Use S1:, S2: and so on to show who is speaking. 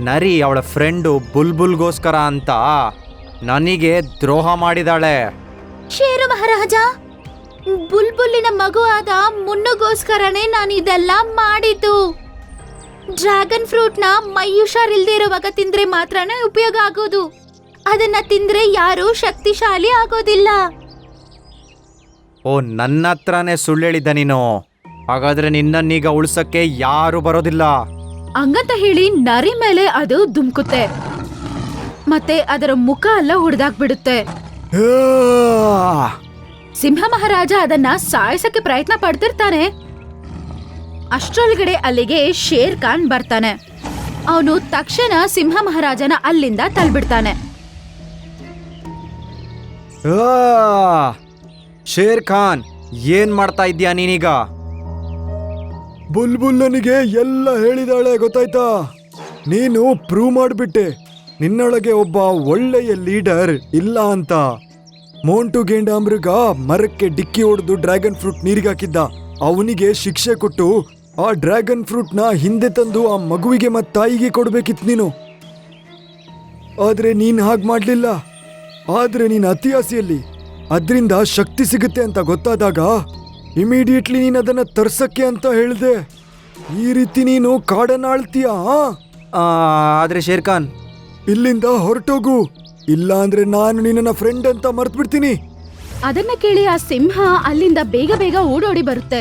S1: ನರಿ ಅವಳ ಫ್ರೆಂಡು ಬುಲ್ಬುಲ್ಗೋಸ್ಕರ ಅಂತ ನನಗೆ ದ್ರೋಹ ಮಾಡಿದಾಳೆ.
S2: ಶೇರು ಮಹಾರಾಜ ಬುಲ್ಬುಲ್ಲಿನ ಮಗುವಾದ ಮುನ್ನುಗೋಸ್ಕರನೇ ನಾನು ಇದೆಲ್ಲ ಮಾಡಿದ್ದು. ಡ್ರ್ಯಾಗನ್ ಫ್ರೂಟ್ನ ಮೈ ಹುಷಾರಿಲ್ದೇ ಇರುವಾಗ ತಿಂದ್ರೆ ಮಾತ್ರನೇ ಉಪಯೋಗ ಆಗೋದು. ಅದನ್ನ ತಿಂದ್ರೆ ಯಾರು ಶಕ್ತಿಶಾಲಿ ಆಗೋದಿಲ್ಲ.
S1: ಓ ನನ್ನ ಹತ್ರನೇ ಸುಳ್ಳು ಹೇಳಿದ್ದ ನೀನು. ಹಾಗಾದ್ರೆ ನಿನ್ನನ್ನೀಗ ಉಳ್ಸಕ್ಕೆ ಯಾರು ಬರೋದಿಲ್ಲ.
S2: ಹಂಗಂತ ಹೇಳಿ ನರಿ ಮೇಲೆ ಅದು ದುಮ್ಕುತ್ತೆ ಮತ್ತೆ ಅದರ ಮುಖ ಎಲ್ಲ ಹೊಡೆದಾಕ್ಬಿಡುತ್ತೆ ಸಿಂಹ ಮಹಾರಾಜ ಅದನ್ನ ಸಾಯಿಸಕ್ಕೆ ಪ್ರಯತ್ನ ಪಡ್ತಿರ್ತಾನೆ. ಅಷ್ಟರೊಳಗಡೆ ಅಲ್ಲಿಗೆ ಶೇರ್ ಖಾನ್ ಬರ್ತಾನೆ. ಅವನು ತಕ್ಷಣ ಸಿಂಹ ಮಹಾರಾಜನ ಅಲ್ಲಿಂದ ತಳ್ಬಿಡ್ತಾನೆ!
S1: ಶೇರ್ ಖಾನ್, ಏನ್ ಮಾಡ್ತಾ ಇದ್ಯಾ ನೀನೀಗ?
S3: ಬುಲ್ಬುಲ್ ನನಗೆ ಎಲ್ಲ ಹೇಳಿದಾಳೆ ಗೊತ್ತಾಯ್ತಾ? ನೀನು ಪ್ರೂವ್ ಮಾಡಿಬಿಟ್ಟೆ. ನಿನ್ನೊಳಗೆ ಒಬ್ಬ ಒಳ್ಳೆಯ ಲೀಡರ್ ಇಲ್ಲ ಅಂತ. ಮೋಂಟು ಗೇಂಡಾಮೃಗ ಮರಕ್ಕೆ ಡಿಕ್ಕಿ ಹೊಡೆದು ಡ್ರ್ಯಾಗನ್ ಫ್ರೂಟ್ ನೀರಿಗೆ ಹಾಕಿದ್ದ. ಅವನಿಗೆ ಶಿಕ್ಷೆ ಕೊಟ್ಟು ಆ ಡ್ರ್ಯಾಗನ್ ಫ್ರೂಟ್ನ ಹಿಂದೆ ತಂದು ಆ ಮಗುವಿಗೆ ಮತ್ತು ತಾಯಿಗೆ ಕೊಡಬೇಕಿತ್ತು ನೀನು. ಆದ್ರೆ ನೀನು ಹಾಗೆ ಮಾಡಲಿಲ್ಲ. ಆದ್ರೆ ನೀನು ಅತಿಯಾಸೆಯಲ್ಲಿ. ಅದರಿಂದ ಶಕ್ತಿ ಸಿಗುತ್ತೆ ಅಂತ ಗೊತ್ತಾದಾಗ ಇಮಿಡಿಯೇಟ್ಲಿ ನೀನು ಅದನ್ನ ತರ್ಸಕ್ಕೆ ಅಂತ ಹೇಳಿದೆ. ಈ ರೀತಿ ನೀನು ಕಾಡನ್ನ ಆಳ್ತೀಯ ಆ?
S1: ಆ, ಆದ್ರೆ ಶೇರ್ ಖಾನ್
S3: ಇಲ್ಲಿಂದ ಹೊರಟೋಗು. ಇಲ್ಲ ಅಂದ್ರೆ ನಾನು ನಿನ್ನ ಫ್ರೆಂಡ್ ಅಂತ ಮರ್ತ್ಬಿಡ್ತೀನಿ.
S2: ಅದನ್ನ ಕೇಳಿ ಆ ಸಿಂಹ ಅಲ್ಲಿಂದ ಬೇಗ ಬೇಗ ಓಡೋಡಿ ಬರುತ್ತೆ.